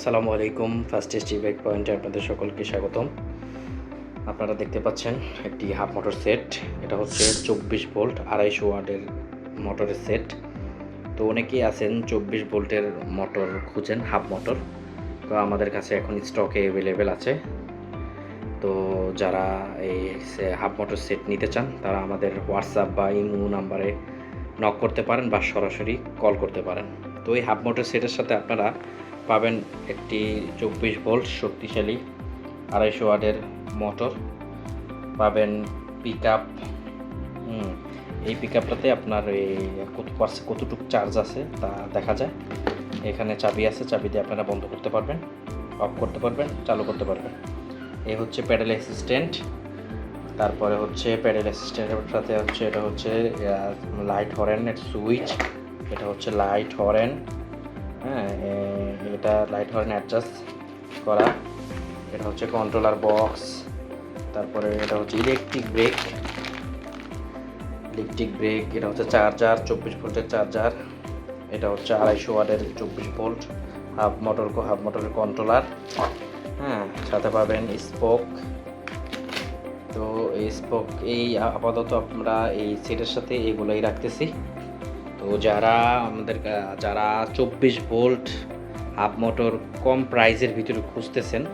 আসসালামু আলাইকুম first S back পয়েন্টে আপনাদের সকলকে স্বাগতম। আপনারা দেখতে পাচ্ছেন একটি হাফ মোটর সেট, এটা হচ্ছে চব্বিশ ভোল্ট আড়াইশো ওয়াটের মোটরের সেট। তো অনেকেই আছেন চব্বিশ ভোল্টের মোটর খুঁজেন, হাফ মোটর। তো আমাদের কাছে এখন স্টকে অ্যাভেলেবেল আছে। তো যারা এই হাফ মোটর সেট নিতে চান, তারা আমাদের হোয়াটসঅ্যাপ বা ইমো নাম্বারে নক করতে পারেন বা সরাসরি কল করতে পারেন। তো এই হাফ মোটর সেটের সাথে আপনারা পাবেন একটি চব্বিশ ভোল্ট শক্তিশালী আড়াইশো ওয়াটের মোটর। পাবেন পিক আপ এই পিক আপটাতে আপনার এই কত পার্সে কতটুকু চার্জ আছে তা দেখা যায়। এখানে চাবি আছে, চাবি দিয়ে আপনারা বন্ধ করতে পারবেন অফ করতে পারবেন, চালু করতে পারবেন। এই হচ্ছে প্যাডেল অ্যাসিস্ট্যান্ট তারপরে হচ্ছে প্যাডেল অ্যাসিস্ট্যান্টের সাথে হচ্ছে, এটা হচ্ছে লাইট হরেনের সুইচ এটা হচ্ছে লাইট হরেন হ্যাঁ এটা লাইট হরেন অ্যাডজাস্ট করা। এটা হচ্ছে কন্ট্রোলার বক্স তারপরে এটা হচ্ছে ইলেকট্রিক ব্রেক ইলেকট্রিক ব্রেক এটা হচ্ছে চার্জার চব্বিশ ভোল্টের চার্জার এটা হচ্ছে আড়াইশো ওয়াটের চব্বিশ ভোল্ট হাফ মোটর হাফ মোটরের কন্ট্রোলার হ্যাঁ সাথে পাবেন স্পোক তো এই স্পোক এই আপাতত আমরা এই সেটের সাথে এগুলোই রাখতেছি। তো যারা আমাদের যারা চব্বিশ ভোল্ট হাফ মোটর কম প্রাইসের ভিতরে খুঁজতেছেন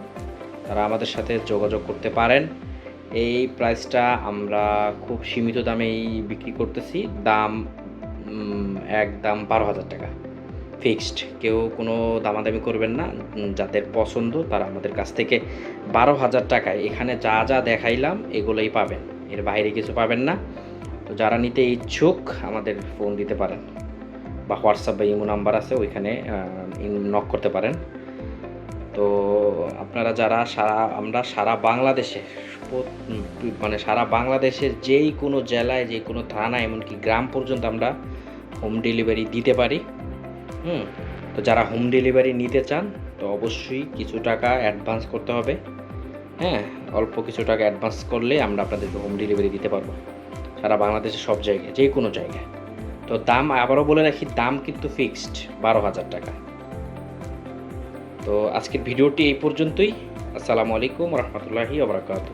তারা আমাদের সাথে যোগাযোগ করতে পারেন। এই প্রাইসটা আমরা খুব সীমিত দামেই বিক্রি করতেছি। দাম উম, এক দাম বারো হাজার টাকা। ফিক্সড। কেউ কোনো দামাদামি করবেন না। যাদের পছন্দ তারা আমাদের কাছ থেকে বারো হাজার টাকায় এখানে যা যা দেখাইলাম এগুলোই পাবেন। এর বাইরে কিছু পাবেন না। তো যারা নিতে ইচ্ছুক, আমাদের ফোন দিতে পারেন। বা হোয়াটসঅ্যাপ বা ইমো নাম্বার আছে, ওইখানে নক করতে পারেন। তো আপনারা যারা সারা, আমরা সারা বাংলাদেশে মানে সারা বাংলাদেশের যেই কোনো জেলায় যে কোনো থানা এমনকি গ্রাম পর্যন্ত আমরা হোম ডেলিভারি দিতে পারি। হুম, তো যারা হোম ডেলিভারি নিতে চান, তো অবশ্যই কিছু টাকা অ্যাডভান্স করতে হবে। হ্যাঁ অল্প কিছু টাকা অ্যাডভান্স করলে আমরা আপনাদেরকে হোম ডেলিভারি দিতে পারব। সারা বাংলাদেশের সব জায়গায়, যে কোনো জায়গায়। তো দাম, আবারও বলে রাখি, দাম কিন্তু ফিক্সড বারো হাজার টাকা। তো আজকের ভিডিওটি এই পর্যন্তই। আসসালামু আলাইকুম রহমতুল্লাহি আবরাকাত